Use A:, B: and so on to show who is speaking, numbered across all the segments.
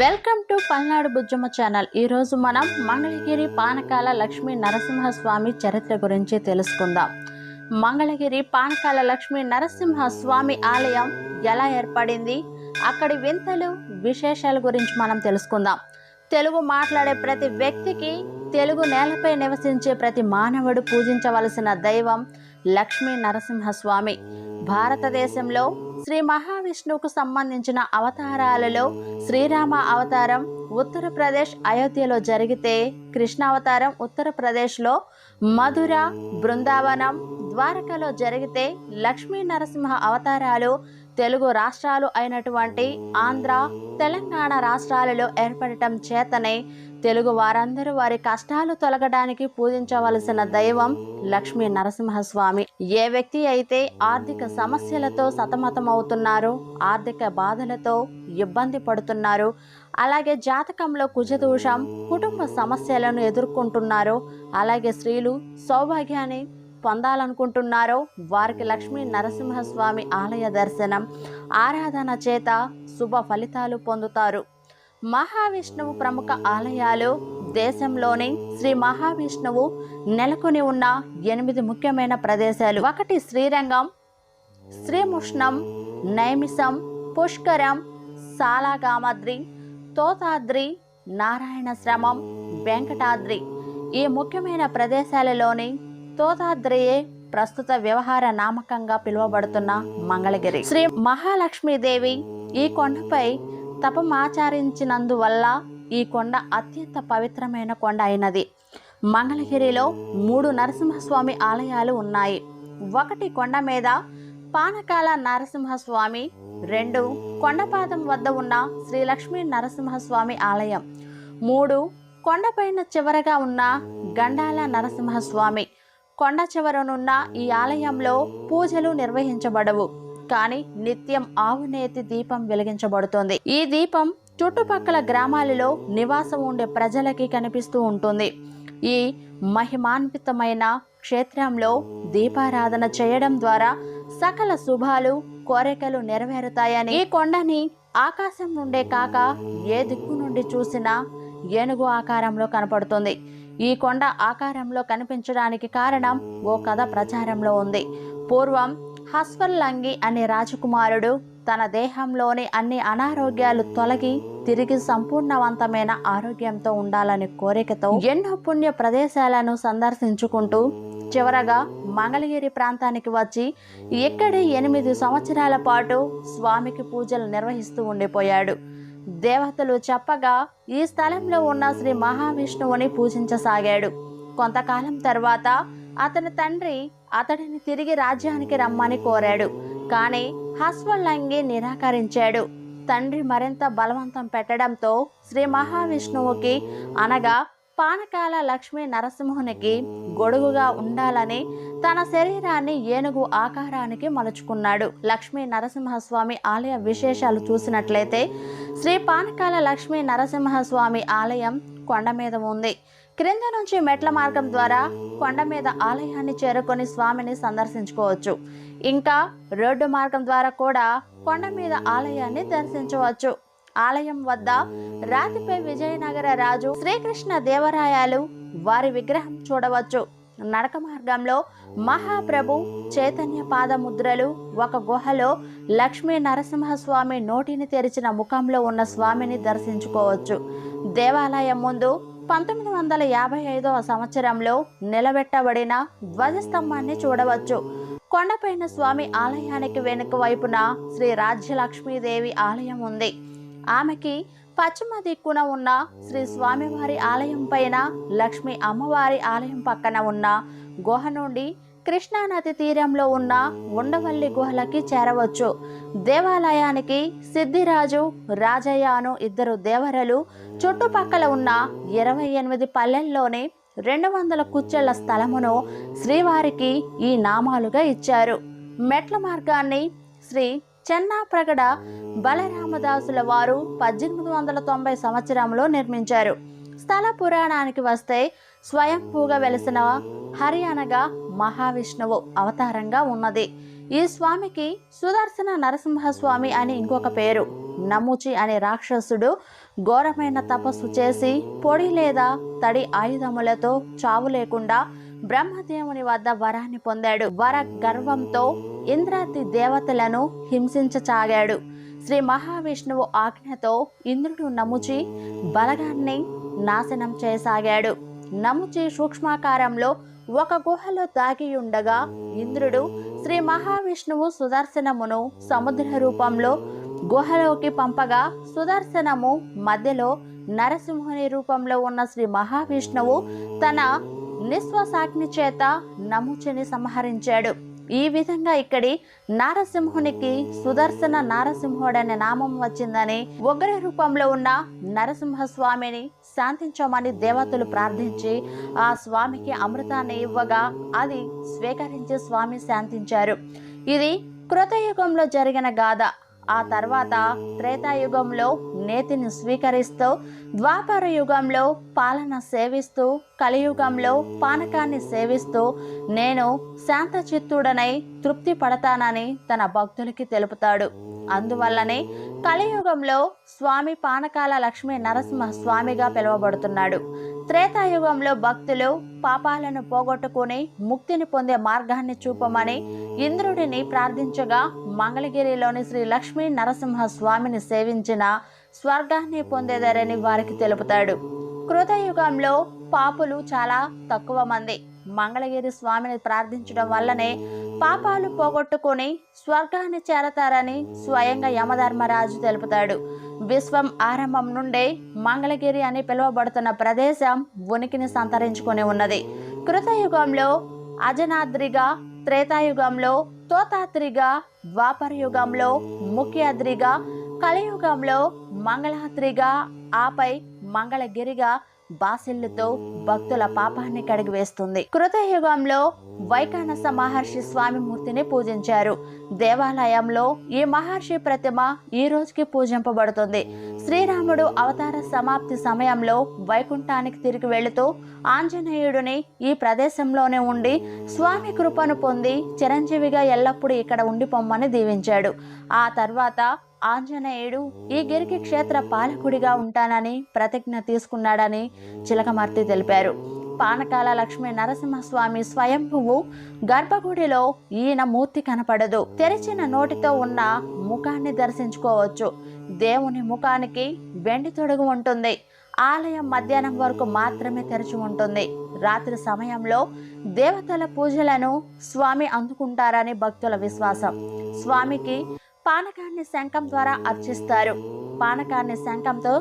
A: Welcome to Palnadu Bujjamma channel. ఈరోజు మనం మంగళగిరి పానకాల లక్ష్మీ నరసింహస్వామి చరిత్ర గురించి తెలుసుకుందాం. మంగళగిరి పానకాల లక్ష్మీ నరసింహస్వామి ఆలయం ఎలా ఏర్పడింది? అక్కడి వింతలు విశేషాల గురించి మనం తెలుసుకుందాం. తెలుగు మాట్లాడే ప్రతి వ్యక్తికి తెలుగు నేలపై నివసించే ప్రతి మానవుడు పూజించవలసిన దైవం లక్ష్మీ నరసింహస్వామి. భారతదేశంలో శ్రీ మహావిష్ణువుకు సంబంధించిన అవతారాలలో శ్రీరామ అవతారం ఉత్తరప్రదేశ్ అయోధ్యలో జరిగితే కృష్ణ అవతారం ఉత్తరప్రదేశ్లో మధుర బృందావనం ద్వారకలో జరిగితే లక్ష్మీ నరసింహ అవతారాలు తెలుగు రాష్ట్రాలు అయినటువంటి ఆంధ్ర తెలంగాణ రాష్ట్రాలలో ఏర్పడటం చేతనే తెలుగు వారందరూ వారి కష్టాలు తొలగడానికి పూజించవలసిన దైవం లక్ష్మీ నరసింహస్వామి. ఏ వ్యక్తి అయితే ఆర్థిక సమస్యలతో సతమతమవుతున్నారు ఆర్థిక బాధలతో ఇబ్బంది పడుతున్నారు అలాగే జాతకంలో కుజదోషం కుటుంబ సమస్యలను ఎదుర్కొంటున్నారో అలాగే స్త్రీలు సౌభాగ్యాన్ని పొందాలనుకుంటున్నారో వారికి లక్ష్మీ నరసింహస్వామి ఆలయ దర్శనం ఆరాధన చేత శుభ ఫలితాలు పొందుతారు. మహావిష్ణువు ప్రముఖ ఆలయాలు దేశంలోని శ్రీ మహావిష్ణువు నెలకొని ఉన్న ఎనిమిది ముఖ్యమైన ప్రదేశాలు. ఒకటి శ్రీరంగం శ్రీముష్ణం నైమిసం పుష్కరం సాలాగామాద్రి తోతాద్రి నారాయణశ్రమం వెంకటాద్రి. ఈ ముఖ్యమైన ప్రదేశాలలోని తోతాద్రియే ప్రస్తుత వ్యవహార నామకంగా పిలువబడుతున్న మంగళగిరి. శ్రీ మహాలక్ష్మీదేవి ఈ కొండపై తపమాచరించినందువల్ల ఈ కొండ అత్యంత పవిత్రమైన కొండ అయినది. మంగళగిరిలో మూడు నరసింహస్వామి ఆలయాలు ఉన్నాయి. ఒకటి కొండ మీద పానకాల నరసింహస్వామి రెండు కొండపాదం వద్ద ఉన్న శ్రీ లక్ష్మీ నరసింహస్వామి ఆలయం మూడు కొండపైన చివరగా ఉన్న గండాల నరసింహస్వామి. కొండ చివరనున్న ఈ ఆలయంలో పూజలు నిర్వహించబడవు. కానీ నిత్యం ఆవునేతి దీపం వెలిగించబడుతుంది. ఈ దీపం చుట్టుపక్కల గ్రామాలలో నివాసం ఉండే ప్రజలకి కనిపిస్తూ ఉంటుంది. ఈ మహిమాన్వితమైన క్షేత్రంలో దీపారాధన చేయడం ద్వారా సకల శుభాలు కోరికలు నెరవేరుతాయని. ఈ కొండని ఆకాశం నుండే కాక ఏ దిక్కు నుండి చూసినా ఏనుగు ఆకారంలో కనపడుతుంది. ఈ కొండ ఆకారంలో కనిపించడానికి కారణం ఓ కథ ప్రచారంలో ఉంది. పూర్వం హస్వర్లంగి అనే రాజకుమారుడు తన దేహంలోని అన్ని అనారోగ్యాలు తొలగి తిరిగి సంపూర్ణవంతమైన ఆరోగ్యంతో ఉండాలనే కోరికతో ఎన్నో పుణ్య ప్రదేశాలను సందర్శించుకుంటూ చివరగా మంగళగిరి ప్రాంతానికి వచ్చి ఇక్కడే ఎనిమిది సంవత్సరాల పాటు స్వామికి పూజలు నిర్వహిస్తూ ఉండిపోయాడు. దేవతలు చెప్పగా ఈ స్థలంలో ఉన్న శ్రీ మహావిష్ణువుని పూజించసాగాడు. కొంతకాలం తర్వాత అతని తండ్రి అతడిని తిరిగి రాజ్యానికి రమ్మని కోరాడు. కానీ హస్వల్లంగి నిరాకరించాడు. తండ్రి మరింత బలవంతం పెట్టడంతో శ్రీ మహావిష్ణువుకి అనగా పానకాల లక్ష్మీ నరసింహునికి గొడుగుగా ఉండాలని తన శరీరాన్ని ఏనుగు ఆకారానికి మలుచుకున్నాడు. లక్ష్మీ నరసింహస్వామి ఆలయ విశేషాలు చూసినట్లయితే శ్రీ పానకాల లక్ష్మీ నరసింహస్వామి ఆలయం కొండ మీద ఉంది. క్రింద నుంచి మెట్ల మార్గం ద్వారా కొండ మీద ఆలయాన్ని చేరుకొని స్వామిని సందర్శించుకోవచ్చు. ఇంకా రోడ్డు మార్గం ద్వారా కూడా కొండ మీద ఆలయాన్ని దర్శించవచ్చు. ఆలయం వద్ద రాతిపై విజయనగర రాజు శ్రీకృష్ణ దేవరాయాలు వారి విగ్రహం చూడవచ్చు. నడక మార్గంలో మహాప్రభు చైతన్య పాదముద్రలు ఒక గుహలో లక్ష్మీ నరసింహస్వామి నోటిని తెరిచిన ముఖంలో ఉన్న స్వామిని దర్శించుకోవచ్చు. దేవాలయం ముందు పంతొమ్మిది వందల యాభై ఐదవ సంవత్సరంలో నిలబెట్టబడిన ధ్వజస్తంభాన్ని చూడవచ్చు. కొండపైన స్వామి ఆలయానికి వెనుక వైపున శ్రీ రాజ్యలక్ష్మీదేవి ఆలయం ఉంది. ఆమెకి పశ్చిమ దిక్కున ఉన్న శ్రీ స్వామివారి ఆలయం పైన లక్ష్మీ అమ్మవారి ఆలయం పక్కన ఉన్న గుహ నుండి కృష్ణానది తీరంలో ఉన్న ఉండవల్లి గుహలకి చేరవచ్చు. దేవాలయానికి సిద్ధిరాజు రాజయ్య అను ఇద్దరు దేవరలు చుట్టుపక్కల ఉన్న ఇరవై ఎనిమిది పల్లెల్లోని రెండు వందల కుచ్చెళ్ళ స్థలమును శ్రీవారికి ఈ నామాలుగా ఇచ్చారు. మెట్ల మార్గాన్ని శ్రీ చెన్నాప్రగడ బలరామదాసుల వారు పద్దెనిమిది వందల తొంభై సంవత్సరంలో నిర్మించారు. స్థల పురాణానికి వస్తే స్వయంభూగా వెలిసిన హరి అనగా మహావిష్ణువు అవతారంగా ఉన్నది. ఈ స్వామికి సుదర్శన నరసింహస్వామి అని ఇంకొక పేరు. నముచి అనే రాక్షసుడు ఘోరమైన తపస్సు చేసి పొడి లేదా తడి ఆయుధములతో చావు లేకుండా బ్రహ్మదేవుని వద్ద వరాన్ని పొందాడు. వర గర్వంతో ఇంద్రాది దేవతలను హింసించసాగాడు. శ్రీ మహావిష్ణువు ఆజ్ఞతో ఇంద్రుడు నముచి బలగాన్ని నాశనం చేయసాగాడు నముచి సూక్ష్మాకారంలో ఒక గుహలో దాగి ఉండగా ఇంద్రుడు శ్రీ మహావిష్ణువు సుదర్శనమును సముద్ర రూపంలో గుహలోకి పంపగా సుదర్శనము మధ్యలో నరసింహుని రూపంలో ఉన్న శ్రీ మహావిష్ణువు తన నిశ్వాసాగ్ని చేత నముచిని సంహరించాడు. ఈ విధంగా ఇక్కడి నారసింహునికి సుదర్శన నారసింహుడనే నామం వచ్చిందని ఉగ్ర రూపంలో ఉన్న నరసింహ స్వామిని శాంతించమని దేవతలు ప్రార్థించి ఆ స్వామికి అమృతాన్ని ఇవ్వగా అది స్వీకరించి స్వామి శాంతించారు. ఇది కృతయుగంలో జరిగిన గాథ. ఆ తర్వాత త్రేతాయుగంలో నేతిని స్వీకరిస్తూ ద్వాపర యుగంలో పాలన సేవిస్తూ కలియుగంలో పానకాన్ని సేవిస్తూ నేను శాంతచిత్తుడనై తృప్తి పడతానని తన భక్తులకి తెలుపుతాడు. అందువల్లనే కలియుగంలో స్వామి పానకాల లక్ష్మీ నరసింహ స్వామిగా పిలువబడుతున్నాడు. త్రేతాయుగంలో భక్తులు పాపాలను పోగొట్టుకుని ముక్తిని పొందే మార్గాన్ని చూపమని ఇంద్రుడిని ప్రార్థించగా మంగళగిరిలోని శ్రీ లక్ష్మీ నరసింహ స్వామిని సేవించిన స్వర్గాన్ని పొందేదారని వారికి తెలుపుతాడు. కృతయుగంలో పాపులు చాలా తక్కువ మంది. మంగళగిరి స్వామిని ప్రార్థించడం వల్లనే పాపాలు పోగొట్టుకుని స్వర్గాన్ని చేరతారని స్వయంగా యమధర్మరాజు తెలుపుతాడు. విశ్వం ఆరంభం నుండే మంగళగిరి అని పిలువబడుతున్న ప్రదేశం ఉనికిని సంతరించుకొని ఉన్నది. కృతయుగంలో అజనాద్రిగా త్రేతాయుగంలో తోతాద్రిగా ద్వాపర యుగంలో ముఖ్యాద్రిగా కలియుగంలో మంగళాద్రిగా ఆపై మంగళగిరిగా బాసిల్లుతో భక్తుల పాపాన్ని కడిగివేస్తుంది. కృతయుగంలో వైకానస మహర్షి స్వామి మూర్తిని పూజించారు. దేవాలయంలో ఈ మహర్షి ప్రతిమ ఈ రోజుకి పూజింపబడుతుంది. శ్రీరాముడు అవతార సమాప్తి సమయంలో వైకుంఠానికి తిరిగి వెళుతూ ఆంజనేయుడిని ఈ ప్రదేశంలోనే ఉండి స్వామి కృపను పొంది చిరంజీవిగా ఎల్లప్పుడూ ఇక్కడ ఉండిపోమ్మని దీవించాడు. ఆ తర్వాత ఆంజనేయుడు ఈ గిరికి క్షేత్ర పాలకుడిగా ఉంటానని ప్రతిజ్ఞ తీసుకున్నాడని చిలకమర్తి తెలిపారు. పానకాల లక్ష్మీ నరసింహస్వామి స్వయంభువు గర్భగుడిలో ఈయన మూర్తి కనపడదు. తెరిచిన నోటితో ఉన్న ముఖాన్ని దర్శించుకోవచ్చు. దేవుని ముఖానికి వెండి తొడుగు ఉంటుంది. ఆలయం మధ్యాహ్నం వరకు మాత్రమే తెరిచి ఉంటుంది. రాత్రి సమయంలో దేవతల పూజలను స్వామి అందుకుంటారని భక్తుల విశ్వాసం. స్వామికి పానకాన్ని శంఖం ద్వారా అర్చిస్తారు. పానకాన్ని శంఖంతో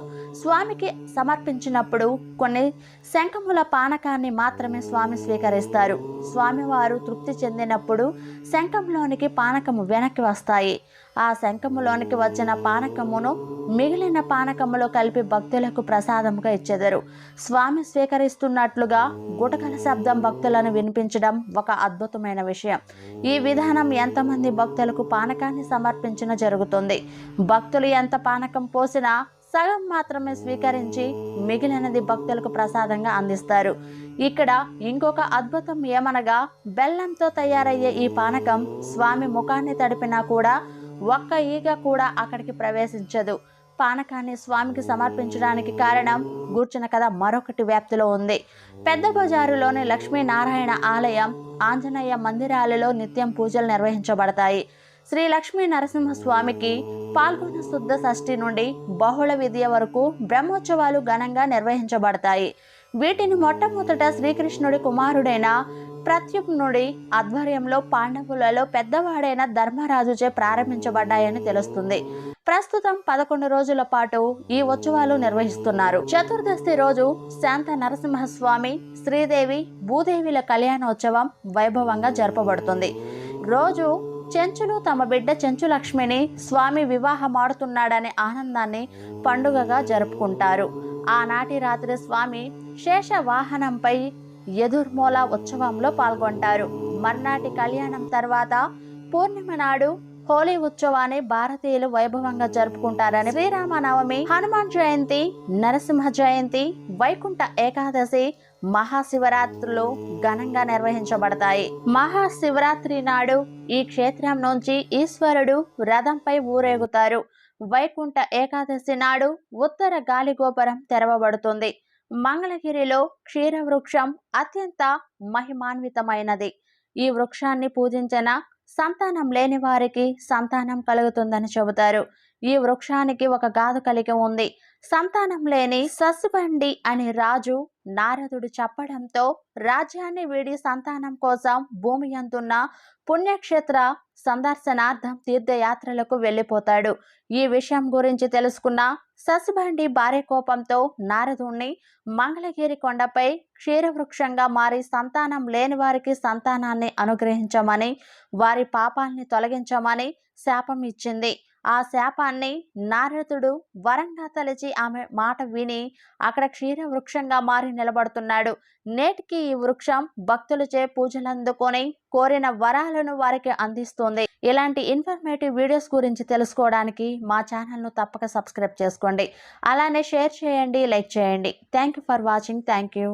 A: స్వామికి సమర్పించినప్పుడు కొన్ని శంఖముల పానకాన్ని మాత్రమే స్వామి స్వీకరిస్తారు. స్వామివారు తృప్తి చెందినప్పుడు శంఖంలోనికి పానకము వెనక్కి వస్తాయి. ఆ శంఖములోనికి వచ్చిన పానకమును మిగిలిన పానకములో కలిపి భక్తులకు ప్రసాదముగా ఇచ్చెదరు. స్వామి స్వీకరిస్తున్నట్లుగా గుటకల శబ్దం భక్తులను వినిపించడం ఒక అద్భుతమైన విషయం. ఈ విధానం ఎంతమంది భక్తులకు పానకాన్ని సమర్పించిన జరుగుతుంది. భక్తులు ఎంత పానకం పోసినా సగం మాత్రమే స్వీకరించి మిగిలినది భక్తులకు ప్రసాదంగా అందిస్తారు. ఇక్కడ ఇంకొక అద్భుతం ఏమనగా బెల్లంతో తయారయ్యే ఈ పానకం స్వామి ముఖాన్ని తడిపినా కూడా ఒక్క ఈగ కూడా అక్కడికి ప్రవేశించదు. పానకాన్ని స్వామికి సమర్పించడానికి కారణం గూర్చిన కథ మరొకటి వ్యాప్తిలో ఉంది. పెద్ద బజారులోని లక్ష్మీనారాయణ ఆలయం ఆంజనేయ మందిరాలలో నిత్యం పూజలు నిర్వహించబడతాయి. శ్రీ లక్ష్మీ నరసింహస్వామికి పాల్గొన శుద్ధ షష్ఠి నుండి బహుళ విద్య వరకు బ్రహ్మోత్సవాలు ఘనంగా నిర్వహించబడతాయి. వీటిని మొట్టమొదట శ్రీకృష్ణుడి కుమారుడైన ప్రత్యుమ్నుడి ఆధ్వర్యంలో పాండవులలో పెద్దవాడైన ధర్మరాజుచే ప్రారంభించబడ్డాయని తెలుస్తుంది. ప్రస్తుతం పదకొండు రోజుల పాటు ఈ ఉత్సవాలు నిర్వహిస్తున్నారు. చతుర్దశి రోజు శాంత నరసింహస్వామి శ్రీదేవి భూదేవిల కళ్యాణోత్సవం వైభవంగా జరపబడుతుంది. రోజు చెంచులు తమ బిడ్డ చెంచులక్ష్మిని స్వామి వివాహమాడుతున్నాడనే ఆనందాన్ని పండుగగా జరుపుకుంటారు. ఆనాటి రాత్రి స్వామి శేష వాహనంపై ఎదుర్మూల ఉత్సవంలో పాల్గొంటారు. మర్నాటి కళ్యాణం తర్వాత పూర్ణిమ నాడు హోలీ ఉత్సవాన్ని భారతీయులు వైభవంగా జరుపుకుంటారని శ్రీరామనవమి హనుమాన్ జయంతి నరసింహ జయంతి వైకుంఠ ఏకాదశి మహాశివరాత్రులు ఘనంగా నిర్వహించబడతాయి. మహాశివరాత్రి నాడు ఈ క్షేత్రం నుంచి ఈశ్వరుడు రథంపై ఊరేగుతారు. వైకుంఠ ఏకాదశి నాడు ఉత్తర గాలిగోపురం తెరవబడుతుంది. మంగళగిరిలో క్షీరవృక్షం అత్యంత మహిమాన్వితమైనది. ఈ వృక్షాన్ని పూజించిన సంతానం లేని వారికి సంతానం కలుగుతుందని చెబుతారు. ఈ వృక్షానికి ఒక గాథ కలిగి ఉంది. సంతానం లేని సస్బండి అని రాజు నారదుడు చెప్పడంతో రాజ్యాన్ని వీడి సంతానం కోసం భూమి అందున్న పుణ్యక్షేత్ర సందర్శనార్థం తీర్థయాత్రలకు వెళ్ళిపోతాడు. ఈ విషయం గురించి తెలుసుకున్న సస్బండి భార్య కోపంతో నారదుణ్ణి మంగళగిరి కొండపై క్షీరవృక్షంగా మారి సంతానం లేని వారికి సంతానాన్ని అనుగ్రహించమని వారి పాపాల్ని తొలగించమని శాపం ఇచ్చింది. ఆ శాపాన్ని నారదుడు వరంగా తలచి ఆమె మాట విని అక్కడ క్షీర వృక్షంగా మారి నిలబడుతున్నాడు. నేటికి ఈ వృక్షం భక్తులచే పూజలు అందుకొని కోరిన వరాలను వారికి అందిస్తుంది. ఇలాంటి ఇన్ఫర్మేటివ్ వీడియోస్ గురించి తెలుసుకోవడానికి మా ఛానల్ను తప్పక సబ్స్క్రైబ్ చేసుకోండి. అలానే షేర్ చేయండి లైక్ చేయండి. Thank you for watching. Thank you